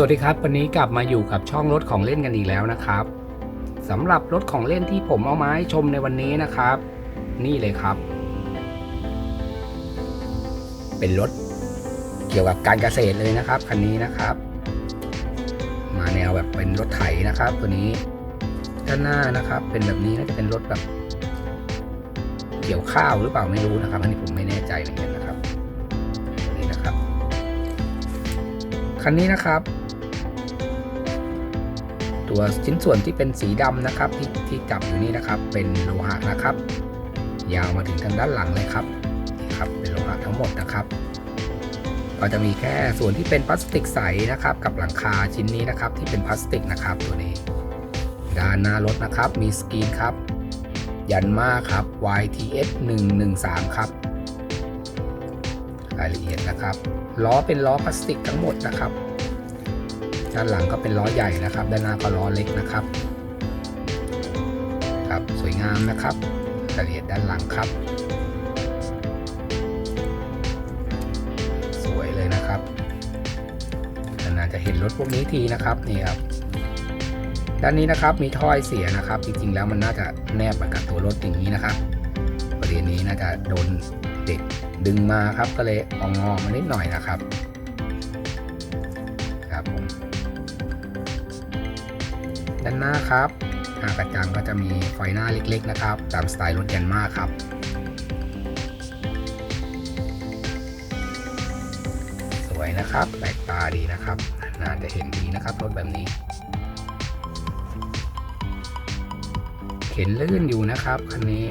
สวัสดีครับ วันนี้กลับมาอยู่กับช่องรถของเล่นกันอีกแล้วนะครับสำหรับรถของเล่นที่ผมเอามาให้ชมในวันนี้นะครับ นี่เลยครับ เป็นรถเกี่ยวกับการเกษตรเลยนะครับคันนี้นะครับ มาแนวแบบเป็นรถไถนะครับ ตัวนี้ด้านหน้านะครับ เป็นแบบนี้น่าจะเป็นรถแบบ เกี่ยวข้าวหรือเปล่าไม่รู้นะครับ อันนี้ผมไม่แน่ใจเหมือนกันนะครับตัวนี้นะครับคันนี้นะครับ ตัวชิ้นส่วนที่เป็นสีดำนะครับที่ที่จับอยู่นี่นะครับ เป็นโลหะนะครับ ยาวมาถึงทางด้านหลังเลยครับนี่ครับเป็นโลหะทั้งหมดนะครับ ก็จะมีแค่ส่วนที่เป็นพลาสติกใสนะครับ กับหลังคาชิ้นนี้นะครับ ที่เป็นพลาสติกนะครับตัวนี้ ด้านหน้ารถนะครับ มีสกรีนครับ ยันมาครับ YTS 113ครับรายละเอียดนะครับล้อเป็นล้อพลาสติกทั้งหมดนะครับ ด้านหลังก็เป็นล้อใหญ่นะครับ ด้านหน้าก็ล้อเล็กนะครับ ครับสวยงามนะครับรายละเอียดด้านหลังครับ สวยเลยนะครับนานๆจะเห็นรถพวกนี้ทีนะครับนี่ครับด้านนี้นะครับมีถ้อยเสียนะครับ จริงๆแล้วมันน่าจะแนบกับตัวรถอย่างนี้นะครับประเด็นนี้น่าจะโดนเด็กดึงมาครับก็เลยอองงอมานิดหน่อยนะครับครับ ด้านหน้าครับหน้ากระจังก็จะมีไฟหน้าเล็กๆนะครับ ตามสไตล์รถยันมาครับสวยนะครับแปลกตาดีนะครับน่าจะเห็นดีนะครับรถแบบนี้ เข็นลื่นอยู่นะครับคันนี้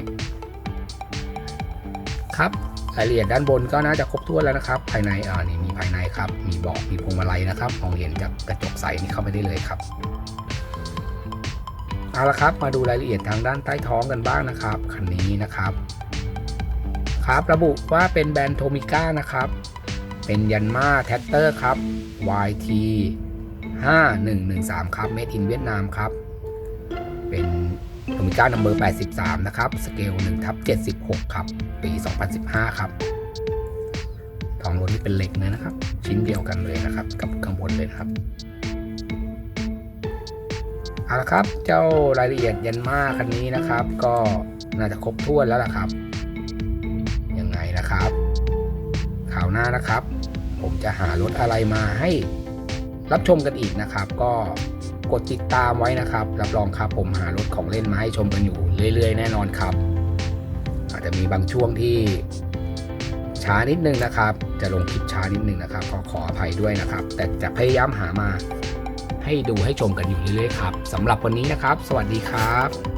ครับรายละเอียดด้านบนก็น่าจะครบถ้วนแล้วนะครับ ภายในอ่านี่มีภายในครับ มีเบาะมีพวงมาลัยนะครับมองเห็นจากกระจกใสนี่เข้าไปได้เลยครับ เอาละครับ มาดูรายละเอียดทางด้านใต้ท้องกันบ้างนะครับคันนี้นะครับ ครับระบุว่าเป็นแบรนด์โทมิก้านะครับ เป็นยันมาแท็กเตอร์ครับ YT 5113 ครับ Made in เวียดนามครับ เป็นโทมิก้านัมเบอร์83 นะครับสเกล1ทับ76 ครับ ปี 2015 ครับทองรถนี่เป็นเหล็กเลยนะครับ ชิ้นเดียวกันเลยนะครับ กับข้างบนเลยนะครับ เอาละครับ เจ้ารายละเอียดยันมาคันนี้นะครับ ก็น่าจะครบถ้วนแล้วล่ะครับ ยังไงนะครับข่าวหน้านะครับ ผมจะหารถอะไรมาให้รับชมกันอีกนะครับ ก็กดติดตามไว้นะครับ รับรองครับ ผมหารถของเล่นมาให้ชมกันอยู่เรื่อย ๆ แน่นอนครับ อาจจะมีบางช่วงที่ช้านิดนึงนะครับ จะลงคลิปช้านิดนึงนะครับ ขอขออภัยด้วยนะครับ แต่จะพยายามหามา ให้ดูให้ชมกันอยู่เรื่อยๆครับสำหรับวันนี้นะครับ สวัสดีครับ